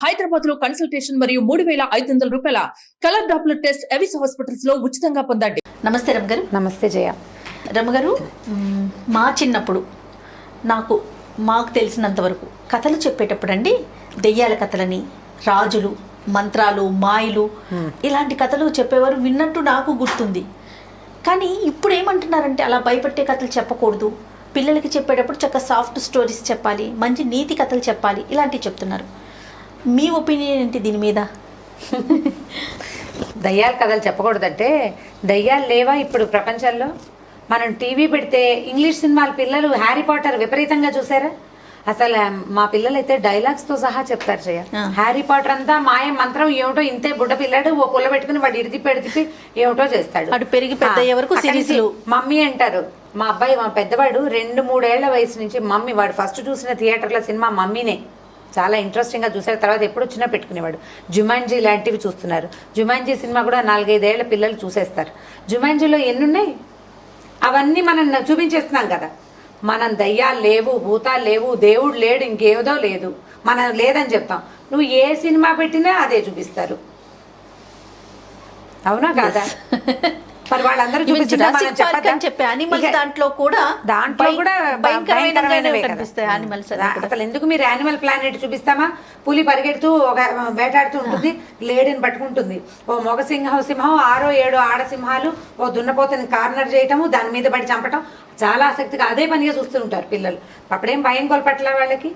హైదరాబాద్లో కన్సల్టేషన్ మరియు మూడు వేల ఐదు వందల రూపాయల కలర్ డాప్లర్ టెస్ట్ ఎవిస్ హాస్పిటల్స్లో ఉచితంగా పొందండి. నమస్తే రమ్ గారు. నమస్తే జయ. రమ్మ గారు మ్, మా చిన్నప్పుడు నాకు మాకు తెలిసినంత వరకు కథలు చెప్పేటప్పుడు అండి దెయ్యాల కథలని రాజులు మంత్రాలు మాయలు ఇలాంటి కథలు చెప్పేవారు విన్నట్టు నాకు గుర్తుంది. కానీ ఇప్పుడు ఏమంటున్నారంటే అలా భయపెట్టే కథలు చెప్పకూడదు. పిల్లలకి చెప్పేటప్పుడు చక్కగా సాఫ్ట్ స్టోరీస్ చెప్పాలి మంచి నీతి కథలు చెప్పాలి ఇలాంటివి చెప్తున్నారు. మీ ఒపీనియన్ ఏంటి దీని మీద? దయ్యాల కథలు చెప్పకూడదంటే దయ్యాలు లేవా ఇప్పుడు ప్రపంచంలో? మనం టీవీ పెడితే ఇంగ్లీష్ సినిమాలు పిల్లలు హ్యారీ పాటర్ విపరీతంగా చూసారా? అసలు మా పిల్లలు అయితే డైలాగ్స్తో సహా చెప్తారు జయ ఆ. హ్యారీ పాటర్ అంతా మాయ మంత్రం ఏమిటో ఇంతే బుడ్డ పిల్లాడు ఓ పుల్ల పెట్టుకుని వాడు ఇడిది పెడితే ఏమిటో చేస్తాడు. వాడు పెరిగి పెద్ద వరకు సిరీస్లు. మమ్మీ అంటారు మా అబ్బాయి మా పెద్దవాడు రెండు మూడేళ్ళ వయసు నుంచి మమ్మీ వాడు ఫస్ట్ చూసిన థియేటర్లో సినిమా మమ్మీనే. చాలా ఇంట్రెస్టింగ్గా చూసారు తర్వాత ఎప్పుడు వచ్చినా పెట్టుకునేవాడు. జుమాంజీ లాంటివి చూస్తున్నారు. జుమాంజీ సినిమా కూడా నాలుగైదేళ్ళ పిల్లలు చూసేస్తారు. జుమాంజీలో ఎన్ని ఉన్నాయి అవన్నీ మనం చూపించేస్తున్నాం కదా. మనం దయ్యాలు లేవు భూతాలు లేవు దేవుడు లేడు ఇంకేదో లేదు. మనం లేదని చెప్తాం. నువ్వు ఏ సినిమా పెట్టినా అదే చూపిస్తారు. అవునా కాదా? మరి వాళ్ళందరూ చెప్పే దాంట్లో కూడా దాంట్లో కూడా భయంకరమైనవే. కనిపిస్తాయి కూడా. అసలు ఎందుకు మీరు యానిమల్ ప్లానెట్ చూపిస్తామా? పులి పరిగెడుతూ ఒక వేటాడుతూ ఉంటుంది లేడీని పట్టుకుంటుంది. ఓ మగ సింహం సింహం ఆరో ఏడో ఆడ సింహాలు ఓ దున్నపోతని కార్నర్ చేయటము దాని మీద పడి చంపటం చాలా ఆసక్తిగా అదే పనిగా చూస్తూ ఉంటారు పిల్లలు. అప్పుడేం భయం కొలపట్ల వాళ్ళకి?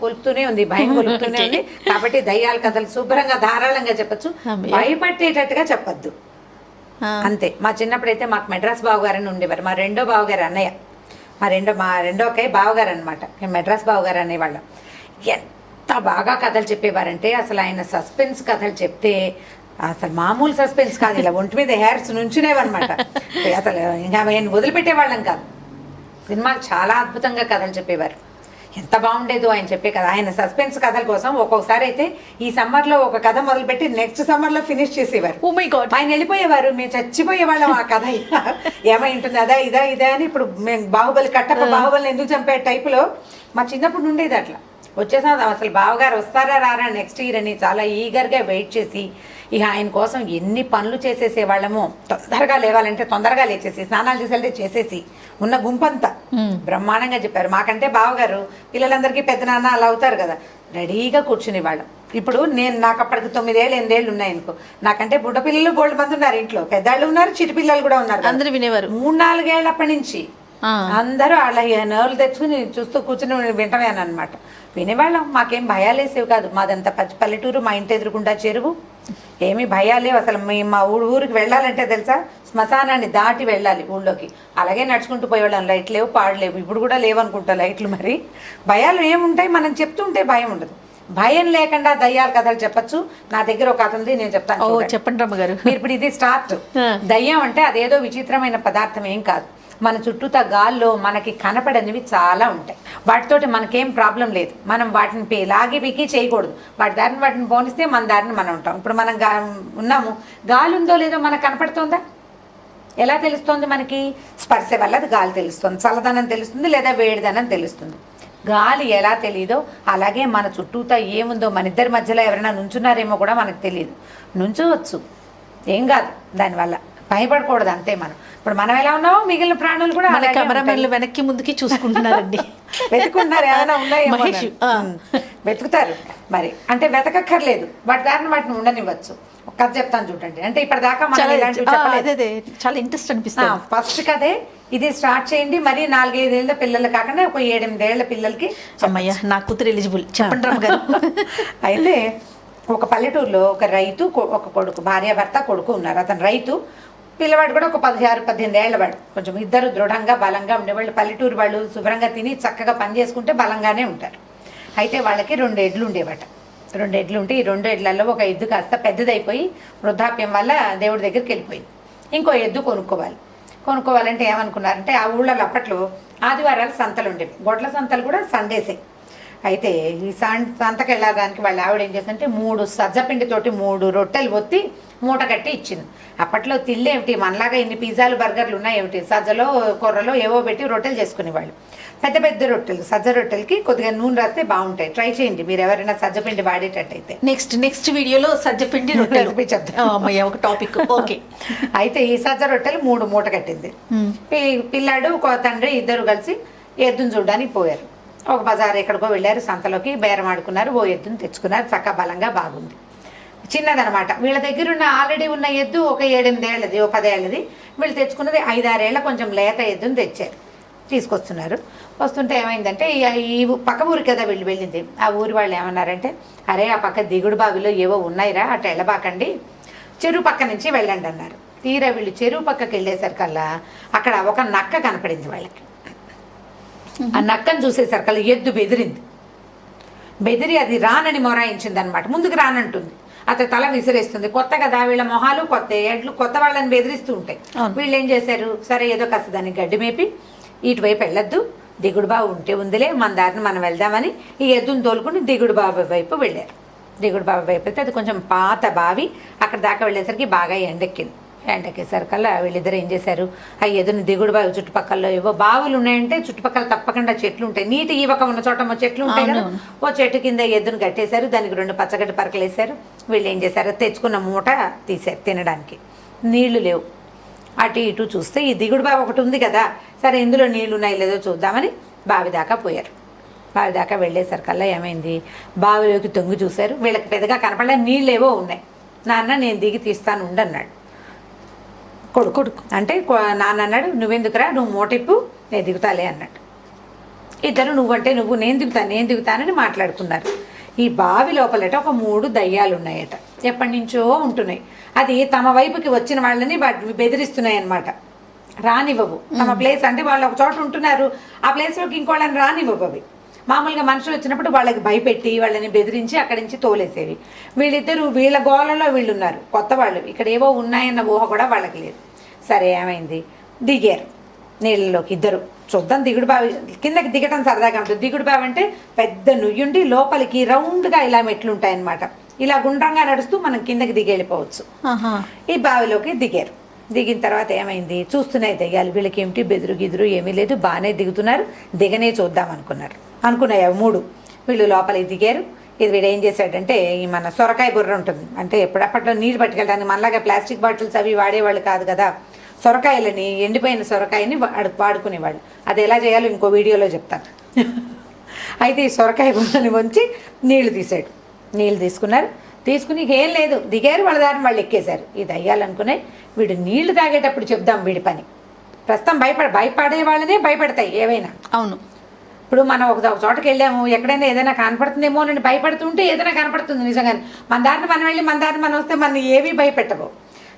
కొలుపుతూనే ఉంది భయం కొలుపుతూనే ఉంది. కాబట్టి దయ్యాల కథలు శుభ్రంగా ధారాళంగా చెప్పొచ్చు. భయపట్టేటట్టుగా చెప్పొద్దు. అంతే. మా చిన్నప్పుడైతే మాకు మెడ్రాస్ బావగారని ఉండేవారు. మా రెండో బావగారు అన్నయ్య. మా రెండో మా రెండో అక్కయ్య బావగారు అనమాట మేము మెడ్రాస్ బావగారు అనేవాళ్ళం. ఎంత బాగా కథలు చెప్పేవారంటే అసలు ఆయన సస్పెన్స్ కథలు చెప్తే అసలు మామూలు సస్పెన్స్ కాదు. ఇలా ఒంటి మీద హెయిర్స్ నుంచునేవన్నమాట. అసలు ఇంకా ఆయన వదిలిపెట్టేవాళ్ళం కాదు. సినిమాలు చాలా అద్భుతంగా కథలు చెప్పేవారు. ఎంత బాగుండేదో ఆయన చెప్పే కథ ఆయన సస్పెన్స్ కథల కోసం ఒక్కొక్కసారి అయితే ఈ సమ్మర్లో ఒక కథ మొదలుపెట్టి నెక్స్ట్ సమ్మర్లో ఫినిష్ చేసేవారు. Oh. ఆయన వెళ్ళిపోయేవారు. మేము చచ్చిపోయేవాళ్ళం ఆ కథ ఏమై ఉంటుంది? అదా ఇదా ఇదా అని ఇప్పుడు మేము బాహుబలి కట్టప్ప బాహుబలిని ఎందుకు చంపే టైపులో మా చిన్నప్పుడు ఉండేది అట్లా. వచ్చేసాం. అసలు బావగారు వస్తారా రారా నెక్స్ట్ ఇయర్ అని చాలా ఈగర్గా వెయిట్ చేసి ఇక ఆయన కోసం ఎన్ని పనులు చేసేసే వాళ్ళము తొందరగా లేవాలంటే తొందరగా లేచేసి స్నానాలు చేసి వెళ్తే చేసేసి ఉన్న గుంపంతా. బ్రహ్మాండంగా చెప్పారు. మాకంటే బావగారు పిల్లలందరికీ పెద్ద నాన్న అలా అవుతారు కదా. రెడీగా కూర్చునే వాళ్ళం. ఇప్పుడు నేను నాకు అప్పటికి తొమ్మిదేళ్ళు ఎనిమిదేళ్ళు ఉన్నాయి అనుకో. నాకంటే బుడ్డ పిల్లలు బోల్డ్ మంది ఉన్నారు ఇంట్లో. పెద్దాళ్ళు ఉన్నారు చిటి పిల్లలు కూడా ఉన్నారు. అందరూ వినేవారు. మూడు నాలుగేళ్ళప్పటి నుంచి. అందరూ వాళ్ళ నర్వులు తెచ్చుకుని చూస్తూ కూర్చుని వింటమేను అనమాట వినేవాళ్ళం మాకేం భయాలేసేవి కాదు. మాదంతా పచ్చి పల్లెటూరు మా ఇంటి ఎదురుకుండా చెరువు. ఏమీ భయాలేవు అసలు మీ మా ఊరు ఊరికి వెళ్ళాలంటే తెలుసా? శ్మశానాన్ని దాటి వెళ్ళాలి ఊళ్ళోకి. అలాగే నడుచుకుంటూ పోయేవాళ్ళం. లైట్ లేవు పాడలేవు ఇప్పుడు కూడా లేవనుకుంటా లైట్లు మరి. భయాలు ఏముంటాయి? మనం చెప్తుంటే భయం ఉండదు. భయం లేకుండా దయ్యాల కథలు చెప్పొచ్చు. నా దగ్గర ఒక కథ ఉంది నేను చెప్తాను. చెప్పండి రమ్మ గారు. మీరు ఇప్పుడు ఇది స్టార్ట్. దయ్యం అంటే అదేదో విచిత్రమైన పదార్థం ఏం కాదు. మన చుట్టూతా గాల్లో మనకి కనపడనివి చాలా ఉంటాయి. వాటితోటి మనకేం ప్రాబ్లం లేదు. మనం వాటిని పే లాగి పీకి చేయకూడదు. వాటి దారిని వాటిని పోనిస్తే మన దారిని మనం ఉంటాం. ఇప్పుడు మనం గా ఉన్నాము. గాలి ఉందో లేదో మనకు కనపడుతుందా? ఎలా తెలుస్తుంది మనకి? స్పర్శ వల్ల అది గాలి తెలుస్తుంది. చల్లదనం తెలుస్తుంది లేదా వేడిదనం తెలుస్తుంది. గాలి ఎలా తెలియదో అలాగే మన చుట్టూతా ఏముందో మన ఇద్దరి మధ్యలో ఎవరైనా నుంచున్నారేమో కూడా మనకు తెలియదు నుంచోవచ్చు. ఏం కాదు. దానివల్ల భయపడకూడదు అంతే మనం. ఇప్పుడు మనం ఎలా ఉన్నామో మిగిలిన ప్రాణులు కూడా మన కెమెరామెన్లు. వెనక్కి ముందుకి చూసుకుంటున్నారండి. వెతుకుంటున్నారు ఏమైనా మహేష్. ఉమ్. వెతుకుతారు. మరి అంటే వెతకక్కర్లేదు. వాటి దారిని వాటిని ఉండనివ్వచ్చు. కథ చెప్తాను చూడండి. అంటే ఇప్పటిదాకా మనం చాలా ఇంట్రెస్ట్ అనిపిస్తుంది. ఫస్ట్ కదే ఇది స్టార్ట్ చేయండి. మరి నాలుగైదేళ్ళ పిల్లలు కాకుండా ఒక ఏడెనిమిదేళ్ళ పిల్లలకి అమ్మయ్య నా కూతురు ఎలిజిబుల్ చెప్పండి గారు. అయితే ఒక పల్లెటూరులో ఒక రైతు ఒక కొడుకు భార్యాభర్త కొడుకు ఉన్నారు. అతను రైతు పిల్లవాడు కూడా ఒక పదిహారు పద్దెనిమిది ఏళ్ళవాడు. కొంచెం ఇద్దరు దృఢంగా బలంగా ఉండేవాళ్ళు. పల్లెటూరు వాళ్ళు శుభ్రంగా తిని చక్కగా పని చేసుకుంటే బలంగానే ఉంటారు. అయితే వాళ్ళకి రెండు ఎడ్లు ఉండేవట. రెండు ఎడ్లు ఉంటే ఈ రెండు ఎడ్లలో ఒక ఎద్దు కాస్త పెద్దదైపోయి వృద్ధాప్యం వల్ల దేవుడి దగ్గరికి వెళ్ళిపోయింది. ఇంకో ఎద్దు కొనుక్కోవాలి. కొనుక్కోవాలంటే ఏమనుకున్నారంటే ఆ ఊళ్ళలో అప్పట్లో ఆదివారాలు సంతలు ఉండేవి. గొడ్ల సంతలు కూడా సండేసే. అయితే ఈ సంతకి వెళ్ళడానికి వాళ్ళ ఆవిడ ఏం చేస్తుందంటే మూడు సజ్జపిండితోటి మూడు రొట్టెలు ఒత్తి మూట కట్టి ఇచ్చింది. అప్పట్లో తిల్లేమిటి? మనలాగా ఇన్ని పిజ్జాలు బర్గర్లు ఉన్నాయేమిటి? సజ్జలో కొర్రలో ఏవో పెట్టి రొట్టెలు చేసుకునేవాళ్ళు. పెద్ద పెద్ద రొట్టెలు సజ్జ రొట్టెలకి కొద్దిగా నూనె రాస్తే బాగుంటాయి. ట్రై చేయండి. మీరు ఎవరైనా సజ్జపిండి వాడేటట్టయితే. నెక్స్ట్ నెక్స్ట్ వీడియోలో సజ్జపిండి రొట్టెలు. ఒక టాపిక్ ఓకే అయితే ఈ సజ్జ రొట్టెలు మూడు మూట కట్టింది. పి- పిల్లాడు తండ్రి ఇద్దరు కలిసి ఎద్దును చూడడానికి పోయారు. ఒక బజార్ ఎక్కడికో వెళ్ళారు సంతలోకి బేరం ఆడుకున్నారు ఓ ఎద్దును తెచ్చుకున్నారు చక్క బలంగా బాగుంది. చిన్నదనమాట. వీళ్ళ దగ్గర ఉన్న ఆల్రెడీ ఉన్న ఎద్దు ఒక ఏడెనిమిదేళ్ళది ఓ పదేళ్ళది. వీళ్ళు తెచ్చుకున్నది ఐదారేళ్ళ కొంచెం లేత ఎద్దును తెచ్చారు. తీసుకొస్తున్నారు. వస్తుంటే ఏమైందంటే ఈ- పక్క ఊరు కదా వీళ్ళు వెళ్ళింది. ఆ ఊరి వాళ్ళు ఏమన్నారంటే అరే ఆ పక్క దిగుడు బావిలో ఏవో ఉన్నాయిరా అటు వెళ్ళబాకండి. చెరువు పక్క నుంచి వెళ్ళండి అన్నారు. తీరా వీళ్ళు చెరువు పక్కకి వెళ్ళేసరికల్లా అక్కడ ఒక నక్క కనపడింది వాళ్ళకి. ఆ నక్కను చూసేసరికల్లా ఎద్దు బెదిరింది. బెదిరి అది రానని మొరాయించింది అనమాట ముందుకు రానంటుంది. అతను తల విసిరేస్తుంది. కొత్త కదా వీళ్ళ మొహాలు కొత్త ఎడ్లు కొత్త వాళ్ళని బెదిరిస్తూ ఉంటాయి. వీళ్ళు ఏం చేశారు? సరే ఏదో కాస్త దాన్ని గడ్డి మేపి ఇటువైపు వెళ్ళొద్దు. దిగుడు బావి ఉంటే ఉందిలే మన దారిని మనం వెళ్దామని ఈ ఎద్దును తోలుకుని దిగుడు బావి వైపు వెళ్ళారు. దిగుడు బావి వైపు అయితే అది కొంచెం పాత బావి. అక్కడ దాకా వెళ్ళేసరికి బాగా ఎండెక్కింది. ఎండెక్కేసరికల్లా వీళ్ళిద్దరు ఏం చేశారు? ఆ ఎదురుని దిగుడు బావి చుట్టుపక్కల ఏవో బావులు ఉన్నాయంటే చుట్టుపక్కల తప్పకుండా చెట్లు ఉంటాయి నీటి ఈవక ఉన్న చోట మా చెట్లు ఉంటాయి కదా. ఓ చెట్టు కింద ఎద్దును కట్టేశారు దానికి రెండు పచ్చగడ్డి పరకలు వేశారు వీళ్ళు ఏం చేశారు? తెచ్చుకున్న మూట తీశారు తినడానికి. నీళ్ళు లేవు. అటు ఇటు చూస్తే ఈ దిగుడు బావి ఒకటి ఉంది కదా సరే ఇందులో నీళ్ళు ఉన్నాయి లేదో చూద్దామని బావి దాకా పోయారు. బావి దాకా వెళ్ళేసరికల్లా ఏమైంది? బావిలోకి తొంగి చూశారు. వీళ్ళకి పెద్దగా కనపడలే నీళ్ళేవో ఉన్నాయి. నాన్న నేను దిగి తీస్తాను ఉండన్నాడు కొడుకు. కొడుకు. అంటే నాన్న అన్నాడు నువ్వెందుకురా? నువ్వు మోటిప్పు నేను దిగుతాలే అన్నాడు ఇద్దరు నువ్వంటే నువ్వు నేను దిగుతాను నేను దిగుతానని మాట్లాడుకున్నారు. ఈ బావి లోపలట ఒక మూడు దయ్యాలు ఉన్నాయట ఎప్పటి నుంచో ఉంటున్నాయి. అది తమ వైపుకి వచ్చిన వాళ్ళని బెదిరిస్తున్నాయి అన్నమాట రానివ్వవు. తమ ప్లేస్ అంటే వాళ్ళు ఒక చోట ఉంటున్నారు. ఆ ప్లేస్లోకి ఇంకోళ్ళని రానివ్వవు అవి. మామూలుగా మనుషులు వచ్చినప్పుడు వాళ్ళకి భయపెట్టి వాళ్ళని బెదిరించి అక్కడి నుంచి తోలేసేవి. వీళ్ళిద్దరు వీళ్ళ గోళంలో వీళ్ళు ఉన్నారు కొత్త వాళ్ళు. ఇక్కడ ఏవో ఉన్నాయన్న ఊహ కూడా వాళ్ళకి లేదు. సరే ఏమైంది? దిగారు. నీళ్ళలోకి ఇద్దరు. చూద్దాం దిగుడు బావి కిందకి దిగటం సరదాగా ఉంటుంది. దిగుడు బావి అంటే పెద్ద నుయ్యుండి లోపలికి రౌండ్గా ఇలా మెట్లు ఉంటాయన్నమాట ఇలా గుండ్రంగా నడుస్తూ మనం కిందకి దిగి వెళ్ళిపోవచ్చు. ఈ బావిలోకి దిగారు. దిగిన తర్వాత ఏమైంది? చూస్తున్నాయి దయ్యాలు వీళ్ళకి ఏమిటి? బెదురు గిదురు ఏమీ లేదు. బాగానే దిగుతున్నారు. దిగనే చూద్దాం అనుకున్నారు. అనుకున్నాయి అవి మూడు. వీళ్ళు లోపలికి దిగారు. ఇది వీడు ఏం చేశాడంటే ఈ మన సొరకాయ బుర్ర ఉంటుంది. అంటే ఎప్పుడప్పట్లో నీళ్ళు పట్టుకెళ్ళడానికి మనలాగా ప్లాస్టిక్ బాటిల్స్ అవి వాడేవాళ్ళు కాదు కదా. సొరకాయలని ఎండిపోయిన సొరకాయని వాడు వాడుకునేవాళ్ళు. అది ఎలా చేయాలో ఇంకో వీడియోలో చెప్తాను. అయితే ఈ సొరకాయ బుర్రని వంచి నీళ్ళు తీసాడు నీళ్ళు తీసుకున్నారు. తీసుకుని ఏం లేదు. దిగారు వాళ్ళ దారిని వాళ్ళు ఎక్కేశారు. ఈ దయ్యాలనుకునే వీడు నీళ్ళు తాగేటప్పుడు చెప్దాం వీడి పని. ప్రస్తుతం భయపడ భయపడే వాళ్ళనే భయపడతాయి ఏవైనా. అవును. ఇప్పుడు మనం ఒక ఒక చోటకి వెళ్ళాము ఎక్కడైనా ఏదైనా కనపడుతుందేమో అని భయపడుతుంటే ఏదైనా కనపడుతుంది నిజంగానే. మన దారిని మనం వెళ్ళి మన దారిని మనం వస్తే మన ఏవి భయపెట్టవు.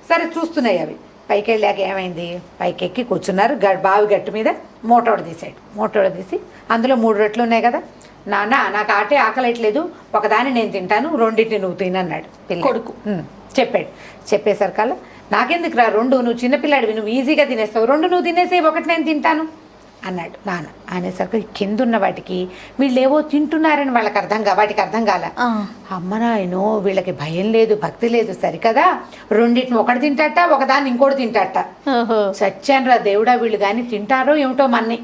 సరే చూస్తున్నాయి అవి. పైకి వెళ్ళాక ఏమైంది? పైకి ఎక్కి కూర్చున్నారు. గ బావి గట్టు మీద మోటోడ తీసాడు మోటోడ తీసి అందులో మూడు రొట్లు ఉన్నాయి కదా? నాన్న నాకు ఆటే ఆకలేట్లేదు. ఒకదాన్ని నేను తింటాను రెండింటిని నువ్వు తినన్నాడు పిల్ల. కొడుకు. చెప్పాడు. చెప్పేసరికల్లా నాకెందుకు రా రెండు? నువ్వు చిన్నపిల్లాడివి నువ్వు ఈజీగా తినేస్తావు. రెండు నువ్వు తినేసి ఒకటి నేను తింటాను. అన్నాడు. నాన్న అనేసరికి కింద ఉన్న వాటికి వీళ్ళు ఏవో తింటున్నారని వాళ్ళకి అర్థం కా వాటికి అర్థం కాల. ఆ. అమ్మ నాయనో వీళ్ళకి భయం లేదు భక్తి లేదు సరికదా? రెండింటిని ఒకటి తింటాట ఒకదాన్ని ఇంకోటి తింటాట. ఓహో. సత్యాన్ రా దేవుడా వీళ్ళు కానీ తింటారో ఏమిటో మన్ని.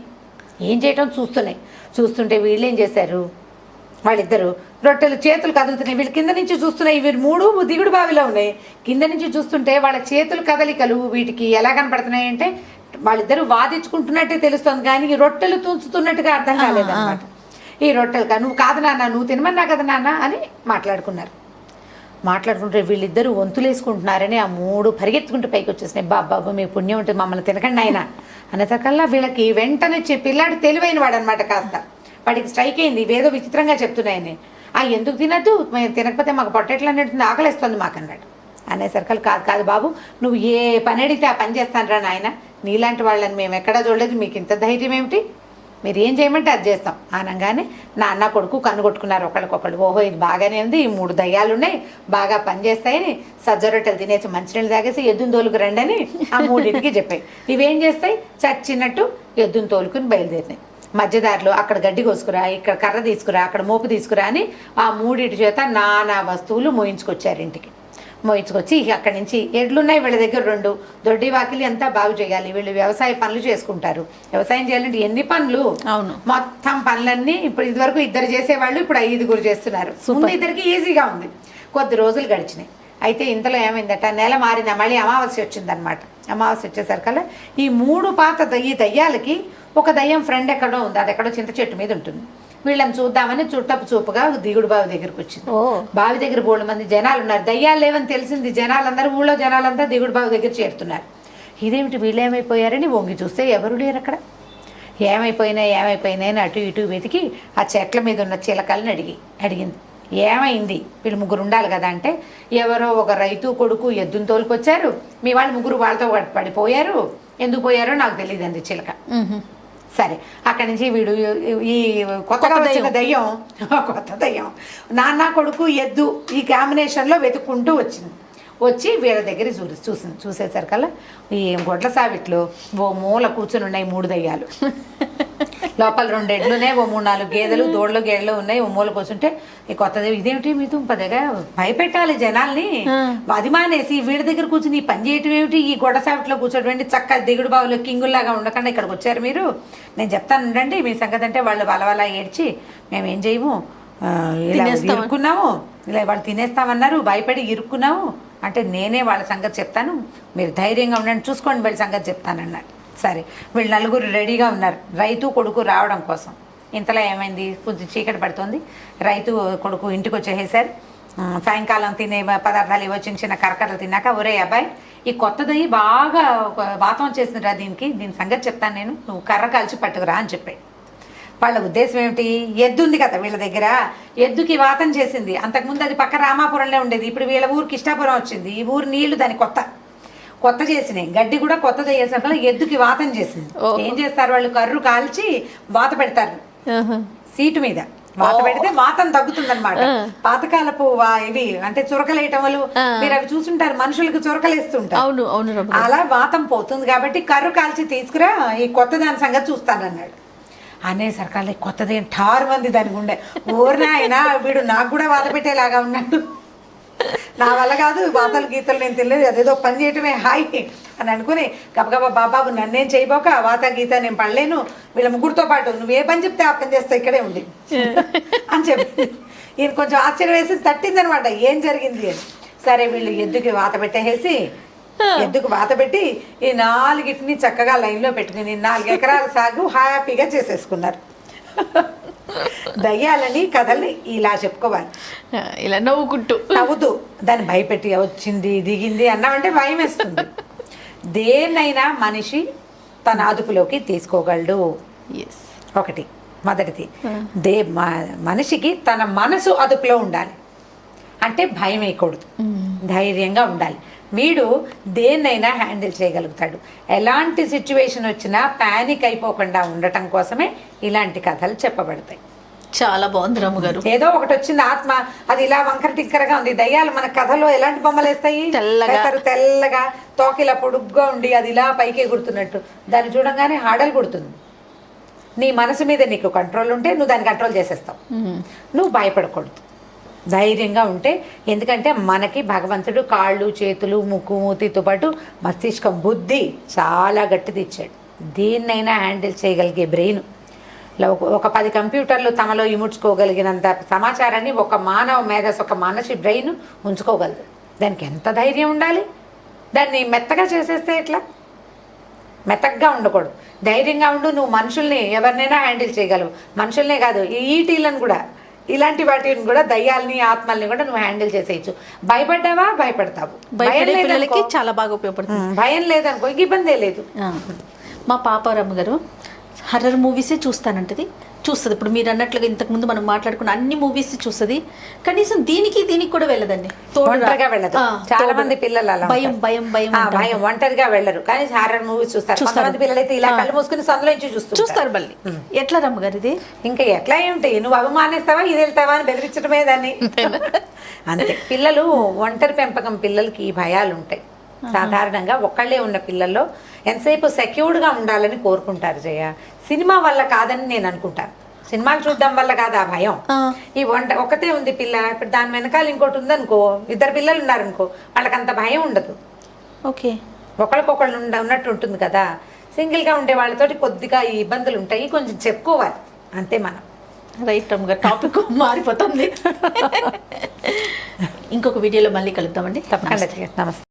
ఏం చేయటం? చూస్తున్నాయి. చూస్తుంటే వీళ్ళు ఏం చేశారు? వాళ్ళిద్దరు రొట్టెలు చేతులు కదులుతున్నాయి. వీళ్ళు కింద నుంచి చూస్తున్నాయి. వీళ్ళు మూడు దిగుడు బావిలో ఉన్నాయి. కింద నుంచి చూస్తుంటే వాళ్ళ చేతులు కదలికలు వీటికి ఎలా కనపడుతున్నాయి అంటే వాళ్ళిద్దరూ వాదించుకుంటున్నట్టే తెలుస్తుంది కానీ ఈ రొట్టెలు తుంచుతున్నట్టుగా అర్థం కాలేదన్నమాట. ఈ రొట్టెలు కా నువ్వు కాదు నాన్న నువ్వు తినమన్నా కదా నాన్న అని మాట్లాడుకున్నారు. మాట్లాడుకుంటే వీళ్ళిద్దరూ వంతులేసుకుంటున్నారని ఆ మూడు పరిగెత్తుకుంటూ పైకి వచ్చేసినాయి. బాబాబు మీ పుణ్యం ఉంటుంది మమ్మల్ని తినకండి ఆయన అనేసరికల్లా వీళ్ళకి వెంటనే పిల్లాడు తెలివైన వాడు అనమాట కాస్త. వాడికి స్ట్రైక్ అయింది ఇవేదో విచిత్రంగా చెప్తున్నాయని. ఆ ఎందుకు తినద్దు? మేము తినకపోతే మాకు పొట్టెట్లు అన్నట్టుంది ఆకలిస్తుంది మాకు అన్నాడు అనేసరికల్ కాదు కాదు బాబు నువ్వు ఏ పని అడిగితే ఆ పని చేస్తాను రా నాయన. నీలాంటి వాళ్ళని మేము ఎక్కడా చూడలేదు. మీకు ఇంత ధైర్యం ఏమిటి? మీరు ఏం చేయమంటే అది చేస్తాం. అనగానే నా అన్న కొడుకు కనుగొట్టుకున్నారు ఒకళ్ళకొకళ్ళు ఓహో ఇది బాగానే ఉంది. ఈ మూడు దయ్యాలు ఉన్నాయి బాగా పనిచేస్తాయని సజ్జ రొట్టెలు తినేసి మంచినీళ్ళు తాగేసి ఎద్దును తోలుకు రండి అని ఆ మూడింటికి చెప్పాయి. ఇవేం చేస్తాయి? చచ్చినట్టు ఎద్దును తోలుకుని బయలుదేరినాయి. మధ్యదారిలో అక్కడ గడ్డి కోసుకురా ఇక్కడ కర్ర తీసుకురా అక్కడ మోపు తీసుకురా అని ఆ మూడింటి చేత నానా వస్తువులు మోయించుకొచ్చారు ఇంటికి. మోయించుకొచ్చి ఇక అక్కడి నుంచి ఎడ్లున్నాయి వీళ్ళ దగ్గర రెండు. దొడ్డి వాకిలి అంతా బాగు చేయాలి. వీళ్ళు వ్యవసాయ పనులు చేసుకుంటారు. వ్యవసాయం చేయాలంటే ఎన్ని పనులు? అవును. మొత్తం పనులన్నీ ఇప్పుడు ఇదివరకు ఇద్దరు చేసేవాళ్ళు ఇప్పుడు ఐదుగురు చేస్తున్నారు. ముందు ఇద్దరికి ఈజీగా ఉంది. కొద్ది రోజులు గడిచినాయి. అయితే ఇంతలో ఏమైందట? నెల మారిన మళ్ళీ అమావాస్య వచ్చిందనమాట అమావాస్య వచ్చేసరికల్లా ఈ మూడు పాత దయ్యి దయ్యాలకి ఒక దయ్యం ఫ్రెండ్ ఎక్కడో ఉంది. అది ఎక్కడో చింత చెట్టు మీద ఉంటుంది. వీళ్ళని చూద్దామని చుట్టపు చూపుగా దిగుడు బావి దగ్గరికి వచ్చింది. ఓ. బావి దగ్గర బోళ్ళు మంది జనాలు ఉన్నారు. దయ్యాలు లేవని తెలిసింది జనాలందరూ ఊళ్ళో జనాలంతా దిగుడు బావి దగ్గర చేరుతున్నారు. ఇదేమిటి వీళ్ళు ఏమైపోయారని వంగి చూస్తే ఎవరు లేరు అక్కడ. ఏమైపోయినాయి ఏమైపోయినాయి అని అటు ఇటు వెతికి ఆ చెట్ల మీద ఉన్న చిలకల్ని అడిగి అడిగింది. ఏమైంది? వీళ్ళు ముగ్గురు ఉండాలి కదా అంటే ఎవరో ఒక రైతు కొడుకు ఎద్దును తోలుకొచ్చారు. మీ వాళ్ళు ముగ్గురు వాళ్ళతో పడి- పడిపోయారు. ఎందుకు పోయారో నాకు తెలియదండి చిలక. మ్మ్హ. సరే అక్కడి నుంచి వీడు ఈ కొత్తగా కొత్త వచ్చిన దయ్యం. కొత్త దయ్యం. నాన్న కొడుకు ఎద్దు ఈ కాంబినేషన్లో వెతుక్కుంటూ వచ్చింది. వచ్చి వీళ్ళ దగ్గర చూసి చూసింది చూసేసరికల్లా ఈ గొడ్ల సావిట్లో ఓ మూల కూర్చుని ఉన్నాయి మూడు దయ్యాలు. లోపల రెండు ఎడ్లున్నాయి ఓ మూడు నాలుగు గేదెలు దోళ్ళు గేదెలు ఉన్నాయి ఓ మూల కూర్చుంటే ఈ కొత్తది ఇదేమిటి మీ దుంపదగా? భయపెట్టాలి జనాల్ని. అది మానేసి వీడి దగ్గర కూర్చుని ఈ పని చేయటం ఏమిటి? ఈ గొడ్డ సావిట్లో కూర్చోటువంటి చక్క దిగుడు బావులో కింగుల్లాగా ఉండకుండా ఇక్కడికి వచ్చారు మీరు. నేను చెప్తాను ఉండండి మీ సంగతి అంటే వాళ్ళు వాళ్ళ ఏడ్చి మేము ఏం చేయము? ఇలా. ఇరుక్కున్నాము. ఇలా వాళ్ళు తినేస్తామన్నారు భయపడి ఇరుక్కున్నాము. అంటే నేనే వాళ్ళ సంగతి చెప్తాను. మీరు ధైర్యంగా ఉండండి. చూసుకోండి వీళ్ళ సంగతి చెప్తానన్నారు సరే వీళ్ళు నలుగురు రెడీగా ఉన్నారు. రైతు కొడుకు రావడం కోసం. ఇంతలో ఏమైంది? కొంచెం చీకటి పడుతుంది. రైతు కొడుకు ఇంటికి వచ్చేసారు సాయంకాలం తినే పదార్థాలు ఇవ్వ చిన్న చిన్న కరకరలు తిన్నాక ఒరే అబ్బాయి ఈ కొత్తది బాగా ఒక వాతం చేసిందిరా దీనికి. దీని సంగతి చెప్తాను నేను. నువ్వు కర్ర కాల్చి పట్టుకురా అని చెప్పాయి వాళ్ళ ఉద్దేశం ఏమిటి? ఎద్దు ఉంది కదా వీళ్ళ దగ్గర. ఎద్దుకి వాతం చేసింది. అంతకుముందు అది పక్క రామాపురంలో ఉండేది. ఇప్పుడు వీళ్ళ ఊరికి ఇష్టాపురం వచ్చింది. ఈ ఊరు నీళ్ళు దాని కొత్త. కొత్త చేసినాయి. గడ్డి కూడా కొత్తది వేసాక ఎద్దుకి వాతం చేసింది. ఏం చేస్తారు వాళ్ళు? కర్రు కాల్చి వాత పెడతారు. సీటు మీద. వాత పెడితే వాతం తగ్గుతుంది అనమాట. పాతకాలపు ఇవి అంటే చురకలేయటం వల్ల. మీరు అవి చూసుంటారు. మనుషులకు చురకలేస్తుంటారు. అవును అవును. అలా వాతం పోతుంది కాబట్టి కర్రు కాల్చి తీసుకురా ఈ కొత్త దాని సంగతి చూస్తానన్నాడు. అనేసరికల్లా ఈ కొత్తది ఠారు మంది దానికి ఉండే. ఊరిన వీడు నాకు కూడా వాత పెట్టేలాగా ఉన్నాడు. నా వల్ల కాదు వాతలు గీతలు నేను తెలియదు అదేదో పని చేయటమే హాయ్ అని అనుకుని గబగబా బాబాబు నన్నేం చేయబోక వాత గీత నేను పడలేను వీళ్ళ ముగ్గురితో పాటు నువ్వు ఏ పని చెప్తే ఆ పని చేస్తా ఇక్కడే ఉండి. అని చెప్పి ఈయన కొంచెం ఆశ్చర్యం వేసి తట్టిందనమాట ఏం జరిగింది అని. సరే వీళ్ళు ఎద్దుకి వాత పెట్టేసి ఎద్దుకు వాత పెట్టి ఈ నాలుగిటిని చక్కగా లైన్లో పెట్టుకుని నాలుగు ఎకరాల సాగు హ్యాపీగా చేసేసుకున్నారు. దయ్యాలని కథల్ని ఇలా చెప్పుకోవాలి. ఇలా నవ్వుకుంటూ. నవ్వుతూ దాన్ని భయపెట్టి వచ్చింది దిగింది అన్నామంటే భయం వేస్తుంది. దేన్నైనా మనిషి తన అదుపులోకి తీసుకోగలడు. ఒకటి. మొదటిది. దే మనిషికి తన మనసు అదుపులో ఉండాలి. అంటే భయం వేయకూడదు. ధైర్యంగా ఉండాలి. వీడు దేన్నైనా హ్యాండిల్ చేయగలుగుతాడు. ఎలాంటి సిచ్యువేషన్ వచ్చినా ప్యానిక్ అయిపోకుండా ఉండటం కోసమే ఇలాంటి కథలు చెప్పబడతాయి. చాలా బాగుంది రమ్మ గారు. ఏదో ఒకటి వచ్చింది ఆత్మ అది ఇలా వంకర టింకరగా ఉంది. దయ్యాలు మన కథలో ఎలాంటి బొమ్మలు వేస్తాయి? తెల్లగా. తెల్లగా తోక ఇలా పొడుగ్గా ఉండి అది ఇలా పైకి ఎగురుతున్నట్టు. దాన్ని చూడంగానే హాడలు కొడుతుంది. నీ మనసు మీద నీకు కంట్రోల్ ఉంటే నువ్వు దాన్ని కంట్రోల్ చేసేస్తావు. నువ్వు భయపడకూడదు. ధైర్యంగా ఉంటే ఎందుకంటే మనకి భగవంతుడు కాళ్ళు చేతులు ముక్కు మూతితో పాటు మస్తిష్కం బుద్ధి చాలా గట్టిది ఇచ్చాడు. దేన్నైనా హ్యాండిల్ చేయగలిగే బ్రెయిన్. ఒక పది కంప్యూటర్లు తమలో ఇముడ్చుకోగలిగినంత సమాచారాన్ని ఒక మానవ మేధస్ ఒక మనిషి బ్రెయిన్ ఉంచుకోగలదు. దానికి ఎంత ధైర్యం ఉండాలి? దాన్ని మెత్తగా చేసేస్తే ఎట్లా? మెత్తగా ఉండకూడదు. ధైర్యంగా ఉండు నువ్వు మనుషుల్ని ఎవరినైనా హ్యాండిల్ చేయగలవు. మనుషుల్నే కాదు ఈటీలను కూడా. ఇలాంటి వాటిని కూడా దయ్యాల్ని ఆత్మల్ని కూడా నువ్వు హ్యాండిల్ చేసేయచ్చు. భయపడ్డావా? భయపడతావు. భయం లేదనుకో. చాలా బాగా ఉపయోగపడుతుంది. భయం లేదనుకో. ఇబ్బందే లేదు. మా పాప రమ్మ గారు హర్రర్ మూవీసే చూస్తానంటది. చూస్తుంది. ఇప్పుడు మీరు అన్నట్లుగా ఇంతకుముందు మనం మాట్లాడుకున్న అన్ని మూవీస్ చూస్తుంది. కనీసం దీనికి దీనికి కూడా వెళ్ళదండి. ఒంటరిగా వెళ్ళదు. చాలా. మంది పిల్లలు అలా భయం. భయం భయం. భయం ఒంటరిగా వెళ్ళరు. కానీ హారర్ మూవీస్ చూస్తారు. కొంతమంది పిల్లలు అయితే ఇలా. కళ్ళు మూసుకుని సందులో నుంచి చూస్తారు చూస్తారు మళ్ళీ. ఎట్లా రమ్మ గారు ఇది ఇంకా ఎట్లా ఏమిటి నువ్వు అవమానిస్తావా? ఇది వెళ్తావా అని బెదిరించడమే దాన్ని. అంతే. పిల్లలు ఒంటరి పెంపకం పిల్లలకి భయాలు ఉంటాయి. సాధారణంగా ఒక్కళ్ళే ఉన్న పిల్లల్లో ఎంతసేపు సెక్యూర్డ్గా ఉండాలని కోరుకుంటారు జయ. సినిమా వల్ల కాదని నేను అనుకుంటాను. సినిమాలు చూడడం వల్ల కాదు ఆ. భయం. ఈ వంట ఒకతే ఉంది పిల్ల ఇప్పుడు దాని వెనకాల ఇంకోటి ఉందనుకో ఇద్దరు పిల్లలు ఉన్నారనుకో వాళ్ళకి అంత భయం ఉండదు. ఓకే. ఒకళ్ళకొకళ్ళు ఉండ ఉన్నట్టు ఉంటుంది కదా. సింగిల్గా ఉండే వాళ్ళతోటి కొద్దిగా ఈ ఇబ్బందులు ఉంటాయి కొంచెం చెప్పుకోవాలి. అంతే మనం. రైట్ టాపిక్ మారిపోతుంది. ఇంకొక వీడియోలో మళ్ళీ కలుద్దామండి. తప్పకుండా. నమస్తే.